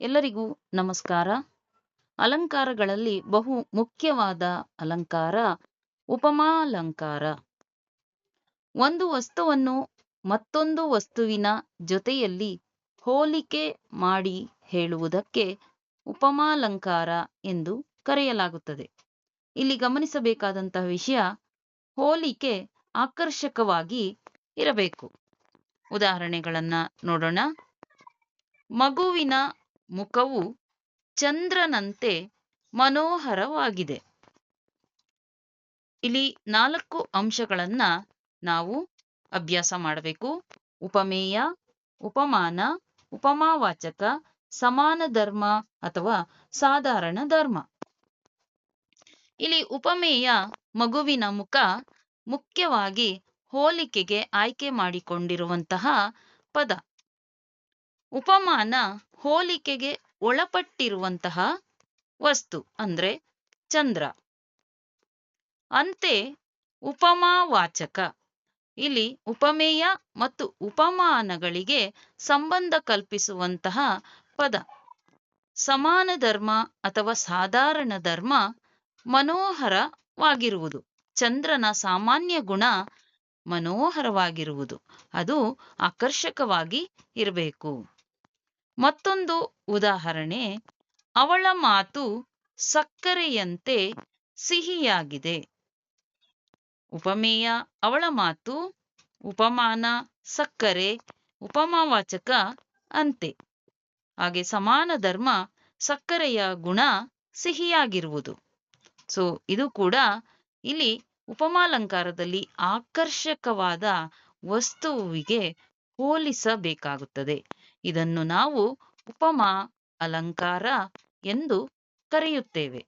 ಎಲ್ಲರಿಗೂ ನಮಸ್ಕಾರ. ಅಲಂಕಾರಗಳಲ್ಲಿ ಬಹು ಮುಖ್ಯವಾದ ಅಲಂಕಾರ ಉಪಮಾಲಂಕಾರ. ಒಂದು ವಸ್ತುವನ್ನು ಮತ್ತೊಂದು ವಸ್ತುವಿನ ಜೊತೆಯಲ್ಲಿ ಹೋಲಿಕೆ ಮಾಡಿ ಹೇಳುವುದಕ್ಕೆ ಉಪಮಾಲಂಕಾರ ಎಂದು ಕರೆಯಲಾಗುತ್ತದೆ. ಇಲ್ಲಿ ಗಮನಿಸಬೇಕಾದಂತಹ ವಿಷಯ ಹೋಲಿಕೆ ಆಕರ್ಷಕವಾಗಿ ಇರಬೇಕು. ಉದಾಹರಣೆಗಳನ್ನ ನೋಡೋಣ. ಮಗುವಿನ ಮುಖವು ಚಂದ್ರನಂತೆ ಮನೋಹರವಾಗಿದೆ. ಇಲ್ಲಿ ನಾಲ್ಕು ಅಂಶಗಳನ್ನ ನಾವು ಅಭ್ಯಾಸ ಮಾಡಬೇಕು. ಉಪಮೇಯ, ಉಪಮಾನ, ಉಪಮಾವಾಚಕ, ಸಮಾನ ಧರ್ಮ ಅಥವಾ ಸಾಧಾರಣ ಧರ್ಮ. ಇಲ್ಲಿ ಉಪಮೇಯ ಮಗುವಿನ ಮುಖ ಮುಖ್ಯವಾಗಿ ಹೋಲಿಕೆಗೆ ಆಯ್ಕೆ ಮಾಡಿಕೊಂಡಿರುವಂತಹ ಪದ. ಉಪಮಾನ ಹೋಲಿಕೆಗೆ ಒಳಪಟ್ಟಿರುವಂತಹ ವಸ್ತು, ಅಂದ್ರೆ ಚಂದ್ರ. ಅಂತೆ ಉಪಮಾವಾಚಕ. ಇಲ್ಲಿ ಉಪಮೇಯ ಮತ್ತು ಉಪಮಾನಗಳಿಗೆ ಸಂಬಂಧ ಕಲ್ಪಿಸುವಂತಹ ಪದ. ಸಮಾನ ಧರ್ಮ ಅಥವಾ ಸಾಧಾರಣ ಧರ್ಮ ಮನೋಹರವಾಗಿರುವುದು. ಚಂದ್ರನ ಸಾಮಾನ್ಯ ಗುಣ ಮನೋಹರವಾಗಿರುವುದು. ಅದು ಆಕರ್ಷಕವಾಗಿ ಇರಬೇಕು. ಮತ್ತೊಂದು ಉದಾಹರಣೆ. ಅವಳ ಮಾತು ಸಕ್ಕರೆಯಂತೆ ಸಿಹಿಯಾಗಿದೆ. ಉಪಮೇಯ, ಅವಳ ಮಾತು ಉಪಮಾನ, ಸಕ್ಕರೆ, ಉಪಮಾವಾಚಕ ಅಂತೆ. ಹಾಗೆ ಸಮಾನ ಧರ್ಮ, ಸಕ್ಕರೆಯ ಗುಣ ಸಿಹಿಯಾಗಿರುವುದು. ಸೊ ಇದು ಕೂಡ ಇಲ್ಲಿ ಉಪಮಾಲಂಕಾರದಲ್ಲಿ ಆಕರ್ಷಕವಾದ ವಸ್ತುವಿಗೆ ಹೋಲಿಸಬೇಕಾಗುತ್ತದೆ. ಇದನ್ನು ನಾವು ಉಪಮಾ ಅಲಂಕಾರ ಎಂದು ಕರೆಯುತ್ತೇವೆ.